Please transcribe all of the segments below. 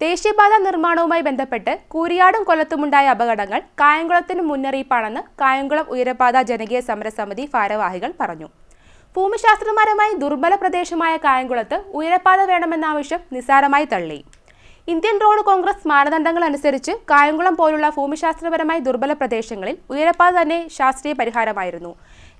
ദേശീയപാത നിർമ്മാണവുമായി ബന്ധപ്പെട്ട് കൂരിയാടും കൊല്ലത്തുമുണ്ടായ അപകടങ്ങൾ കായംകുളത്തിന് മുന്നറിയിപ്പാണെന്ന് കായംകുളം ഉയരപാത ജനകീയ സമരസമിതി ഭാരവാഹികൾ പറഞ്ഞു. ഭൂമിശാസ്ത്രപരമായി ദുർബല പ്രദേശമായ കായംകുളത്ത് ഉയരപാത വേണമെന്ന ആവശ്യം നിസ്സാരമായി തള്ളി. ഇന്ത്യൻ റോഡ് കോൺഗ്രസ് മാനദണ്ഡങ്ങൾ അനുസരിച്ച് കായംകുളം പോലുള്ള ഭൂമിശാസ്ത്രപരമായി ദുർബല പ്രദേശങ്ങളിൽ ഉയരപ്പാത തന്നെ ശാസ്ത്രീയ പരിഹാരമായിരുന്നു.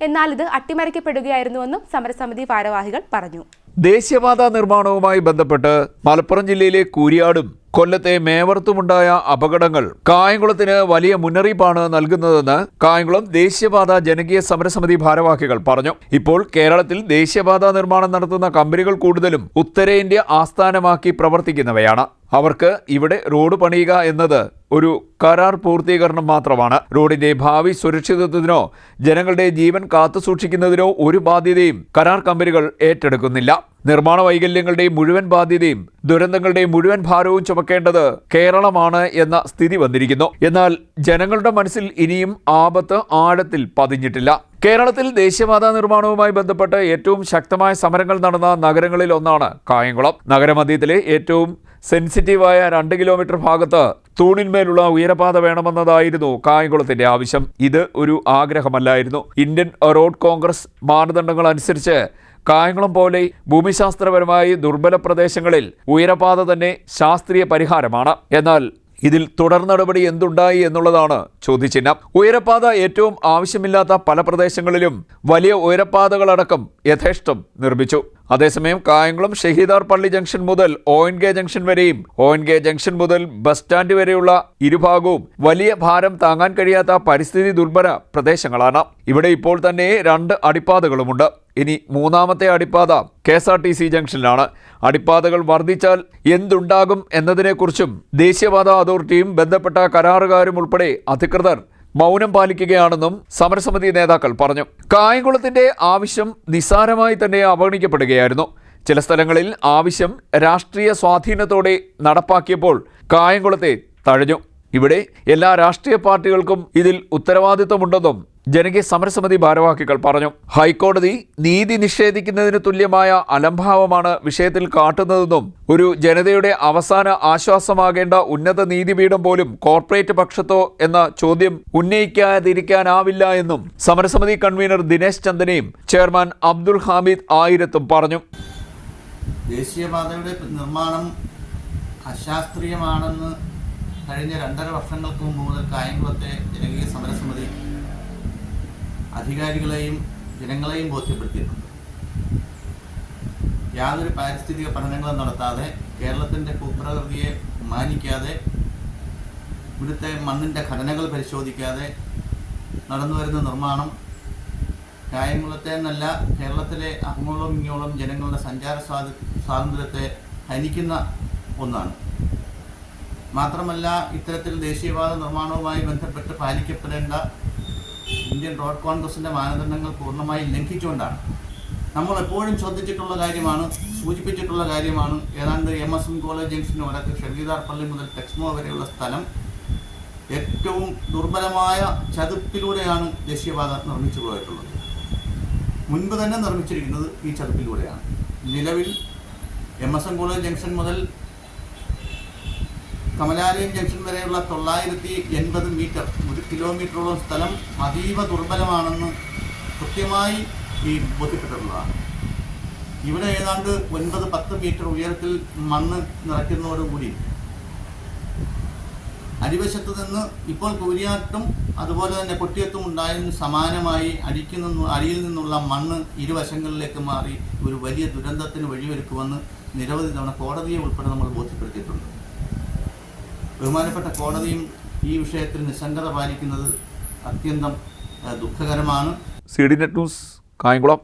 എന്നാൽ ഇത് അട്ടിമറിക്കപ്പെടുകയായിരുന്നുവെന്നും സമരസമിതി ഭാരവാഹികൾ പറഞ്ഞു. ദേശീയപാത നിർമ്മാണവുമായി ബന്ധപ്പെട്ട് മലപ്പുറം ജില്ലയിലെ കൂരിയാടും കൊല്ലത്തെ മേവർത്തുമുണ്ടായ അപകടങ്ങൾ കായംകുളത്തിന് വലിയ മുന്നറിയിപ്പാണ് നൽകുന്നതെന്ന് കായംകുളം ദേശീയപാത ജനകീയ സമരസമിതി ഭാരവാഹികൾ പറഞ്ഞു. ഇപ്പോൾ കേരളത്തിൽ ദേശീയപാത നിർമ്മാണം നടത്തുന്ന കമ്പനികൾ കൂടുതലും ഉത്തരേന്ത്യ ആസ്ഥാനമാക്കി പ്രവർത്തിക്കുന്നവയാണ്. അവർക്ക് ഇവിടെ റോഡ് പണിയുക എന്നത് ഒരു കരാർ പൂർത്തീകരണം മാത്രമാണ്. റോഡിന്റെ ഭാവി സുരക്ഷിതത്വത്തിനോ ജനങ്ങളുടെ ജീവൻ കാത്തു സൂക്ഷിക്കുന്നതിനോ ഒരു ബാധ്യതയും കരാർ കമ്പനികൾ ഏറ്റെടുക്കുന്നില്ല. നിർമ്മാണ വൈകല്യങ്ങളുടെ മുഴുവൻ ബാധ്യതയും ദുരന്തങ്ങളുടെ മുഴുവൻ ഭാരവും ചുമക്കേണ്ടത് കേരളമാണ് എന്ന സ്ഥിതി വന്നിരിക്കുന്നു. എന്നാൽ ജനങ്ങളുടെ മനസ്സിൽ ഇനിയും ആപത്ത് ആഴത്തിൽ പതിഞ്ഞിട്ടില്ല. കേരളത്തിൽ ദേശീയപാത നിർമ്മാണവുമായി ബന്ധപ്പെട്ട് ഏറ്റവും ശക്തമായ സമരങ്ങൾ നടന്ന നഗരങ്ങളിൽ ഒന്നാണ് കായംകുളം. നഗരമധ്യത്തിലെ ഏറ്റവും സെൻസിറ്റീവായ രണ്ട് കിലോമീറ്റർ ഭാഗത്ത് തൂണിന്മേലുള്ള ഉയരപാത വേണമെന്നതായിരുന്നു കായംകുളത്തിന്റെ ആവശ്യം. ഇത് ഒരു ആഗ്രഹമല്ലായിരുന്നു. ഇന്ത്യൻ റോഡ് കോൺഗ്രസ് മാനദണ്ഡങ്ങൾ അനുസരിച്ച് കായംകുളം പോലെ ഭൂമിശാസ്ത്രപരമായി ദുർബല പ്രദേശങ്ങളിൽ ഉയരപാത തന്നെ ശാസ്ത്രീയ പരിഹാരമാണ്. എന്നാൽ ഇതിൽ തുടർ നടപടി എന്തുണ്ടായി എന്നുള്ളതാണ് ചോദ്യചിഹ്നം. ഉയരപ്പാത ഏറ്റവും ആവശ്യമില്ലാത്ത പല പ്രദേശങ്ങളിലും വലിയ ഉയരപ്പാതകളടക്കം യഥേഷ്ടം നിർമ്മിച്ചു. അതേസമയം കായംകുളം ഷഹീദാർ പള്ളി ജംഗ്ഷൻ മുതൽ ഒ എൻ കെ ജംഗ്ഷൻ വരെയും ഒ എൻ കെ ജംഗ്ഷൻ മുതൽ ബസ് സ്റ്റാൻഡ് വരെയുള്ള ഇരുഭാഗവും വലിയ ഭാരം താങ്ങാൻ കഴിയാത്ത പരിസ്ഥിതി ദുർബല പ്രദേശങ്ങളാണ്. ഇവിടെ ഇപ്പോൾ തന്നെ രണ്ട് അടിപ്പാതകളുമുണ്ട്. ഇനി മൂന്നാമത്തെ അടിപ്പാത K S R T C ജംഗ്ഷനിലാണ്. അടിപ്പാതകൾ വർദ്ധിച്ചാൽ എന്തുണ്ടാകും എന്നതിനെക്കുറിച്ചും ദേശീയപാത അതോറിറ്റിയും ബന്ധപ്പെട്ട കരാറുകാരും ഉൾപ്പെടെ അധികൃതർ മൗനം പാലിക്കുകയാണെന്നും സമരസമിതി നേതാക്കൾ പറഞ്ഞു. കായംകുളത്തിന്റെ ആവശ്യം നിസ്സാരമായി തന്നെ അവഗണിക്കപ്പെടുകയായിരുന്നു. ചില സ്ഥലങ്ങളിൽ ആവശ്യം രാഷ്ട്രീയ സ്വാധീനത്തോടെ നടപ്പാക്കിയപ്പോൾ കായംകുളത്തെ തഴഞ്ഞു. ഇവിടെ എല്ലാ രാഷ്ട്രീയ പാർട്ടികൾക്കും ഇതിൽ ഉത്തരവാദിത്തമുണ്ടെന്നും ജനകീയ സമരസമിതി ഭാരവാഹികൾ പറഞ്ഞു. ഹൈക്കോടതി നീതി നിഷേധിക്കുന്നതിന് തുല്യമായ അലംഭാവമാണ് വിഷയത്തിൽ കാട്ടുന്നതെന്നും ഒരു ജനതയുടെ അവസാന ആശ്വാസമാകേണ്ട ഉന്നത നീതിപീഠം പോലും കോർപ്പറേറ്റ് പക്ഷത്തോ എന്ന ചോദ്യം ഉന്നയിക്കാതിരിക്കാനാവില്ല എന്നും സമരസമിതി കൺവീനർ ദിനേശ് ചന്ദനയും ചെയർമാൻ അബ്ദുൽ ഹാമിദ് ആയിരത്തും പറഞ്ഞു. ദേശീയപാതയുടെ നിർമ്മാണം അശാസ്ത്രീയമാണെന്ന് കഴിഞ്ഞ രണ്ടര വർഷങ്ങൾക്ക് മുമ്പ് മുതൽ കായംകുളത്തെ ജനകീയ സമരസമിതി അധികാരികളെയും ജനങ്ങളെയും ബോധ്യപ്പെടുത്തിയിട്ടുണ്ട്. യാതൊരു പാരിസ്ഥിതിക പഠനങ്ങളും നടത്താതെ കേരളത്തിന്റെ ഭൂപ്രകൃതിയെ മാനിക്കാതെ ഇവിടുത്തെ മണ്ണിന്റെ ഘടനകൾ പരിശോധിക്കാതെ നടന്നു വരുന്ന നിർമ്മാണം കായംകുളത്തെ എന്നല്ല കേരളത്തിലെ അങ്ങോളം ഇങ്ങോളം ജനങ്ങളുടെ സഞ്ചാര സ്വാത സ്വാതന്ത്ര്യത്തെ ഹനിക്കുന്ന ഒന്നാണ്. മാത്രമല്ല ഇത്തരത്തിൽ ദേശീയപാത നിർമ്മാണവുമായി ബന്ധപ്പെട്ട് പാലിക്കപ്പെടേണ്ട ഇന്ത്യൻ റോഡ് കോൺഗ്രസിന്റെ മാനദണ്ഡങ്ങൾ പൂർണമായി ലംഘിച്ചുകൊണ്ടാണ്. നമ്മൾ എപ്പോഴും ശ്രദ്ധിച്ചിട്ടുള്ള കാര്യമാണ് സൂചിപ്പിച്ചിട്ടുള്ള കാര്യമാണ്. ഏതാണ്ട് എം എസ് എം കോളേജ് ജംഗ്ഷന് വടക്ക് ഷെഗീദാർ പള്ളി മുതൽ ടെക്സ്മോ വരെയുള്ള സ്ഥലം ഏറ്റവും ദുർബലമായ ചതുപ്പിലൂടെയാണ് ദേശീയപാത നിർമ്മിച്ചു പോയിട്ടുള്ളത്. മുൻപ് തന്നെ നിർമ്മിച്ചിരിക്കുന്നത് ഈ ചതുപ്പിലൂടെയാണ്. നിലവിൽ M S M college junction മുതൽ കമലാലയം ജംഗ്ഷൻ വരെയുള്ള തൊള്ളായിരത്തി എൺപത് മീറ്റർ ഒരു കിലോമീറ്ററോളം സ്ഥലം അതീവ ദുർബലമാണെന്ന് കൃത്യമായി ഈ ബോധ്യപ്പെട്ടിട്ടുള്ളതാണ്. ഇവിടെ ഏതാണ്ട് ഒൻപത് പത്ത് മീറ്റർ ഉയരത്തിൽ മണ്ണ് നിറയ്ക്കുന്നതോടുകൂടി അടിവശത്ത് നിന്ന് ഇപ്പോൾ കൂരിയാട്ടും അതുപോലെ തന്നെ കൊട്ടിയത്തും ഉണ്ടായതിന് സമാനമായി അടിക്കു നിന്ന് നിന്നുള്ള മണ്ണ് ഇരുവശങ്ങളിലേക്ക് മാറി ഒരു വലിയ ദുരന്തത്തിന് വഴിയൊരുക്കുമെന്ന് നിരവധി തവണ കോടതിയെ ഉൾപ്പെടെ നമ്മൾ ബോധ്യപ്പെടുത്തിയിട്ടുണ്ട്. ബഹുമാനപ്പെട്ട കോടതിയും ഈ വിഷയത്തിൽ നിസ്സംഗത പാലിക്കുന്നത് അത്യന്തം ദുഃഖകരമാണ്. C D net news Kayamkulam.